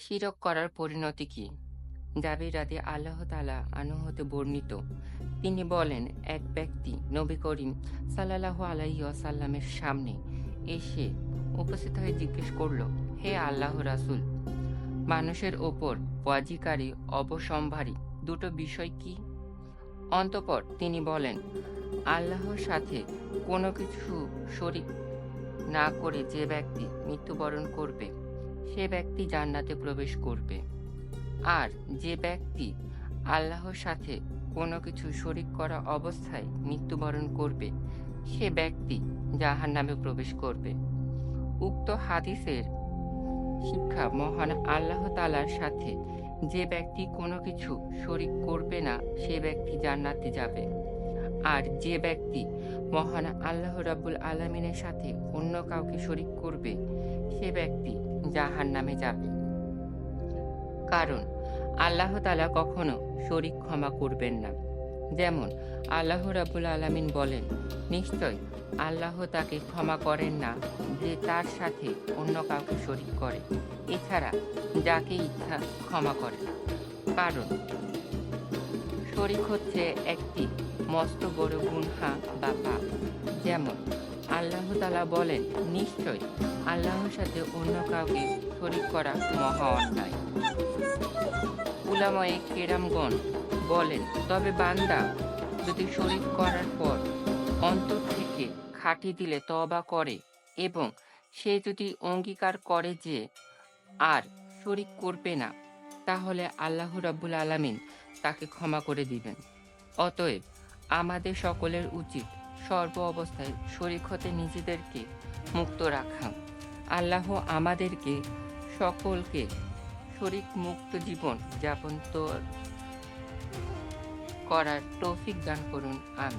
শিরক করার পরিণতি কি? জাবির রাদি আল্লাহ তালা আনুহতে বর্ণিত। তিনি বলেন, এক ব্যক্তি নবী করিম সাল্লাহ আলাইহি আসাল্লামের সামনে এসে উপস্থিত হয়ে জিজ্ঞেস করল, হে আল্লাহ রাসুল, মানুষের ওপর ওয়াজিকারী অবসম্ভারী দুটো বিষয় কি? অন্তপর তিনি বলেন, আল্লাহর সাথে কোনো কিছু শরিক না করে যে ব্যক্তি মৃত্যুবরণ করবে সে ব্যক্তি জান্নাতে প্রবেশ করবে। আর যে ব্যক্তি আল্লাহর সাথে কোনো কিছু শরিক করা অবস্থায় মৃত্যুবরণ করবে, সে ব্যক্তি জাহান নামে প্রবেশ করবে। উক্ত হাদিসের শিক্ষা মহান আল্লাহ তালার সাথে যে ব্যক্তি কোনো কিছু শরিক করবে না, সে ব্যক্তি জান্নাতে যাবে। আর যে ব্যক্তি মহান আল্লাহ রাব্বুল আলমিনের সাথে অন্য কাউকে শরিক করবে, সে ব্যক্তি জাহান নামে যাবে। কারণ, আল্লাহ তালা কখনো শরিক ক্ষমা করবেন না। যেমন, আল্লাহ রাব্বুল আলামিন বলেন, নিশ্চয় আল্লাহ তাকে ক্ষমা করেন না যে তার সাথে অন্য কাউকে শরিক করে। এছাড়া যাকে ইচ্ছা ক্ষমা করে। কারণ, শরিক হচ্ছে একটি মস্ত বড় গুনহা বা পাপ। যেমন আল্লাহ তালা বলেন নিশ্চয় আল্লাহর সাথে অন্য কাউকে শরিক করা মহা অন্যায়। উলাময়ে কেরামগণ বলেন, তবে বান্দা যদি শরিক করার পর অন্তর থেকে খাঁটি দিলে তবা করে এবং সে যদি অঙ্গীকার করে যে আর শরিক করবে না, তাহলে আল্লাহ রাব্বুল আলামিন তাকে ক্ষমা করে দিবেন। অতএব আমাদের সকলের উচিত সর্ব অবস্থায় শরিক হতে নিজেদেরকে মুক্ত রাখা। আল্লাহ আমাদেরকে সকলকে শরিক মুক্ত জীবন যাপন তো করার তৌফিক দান করুন আমি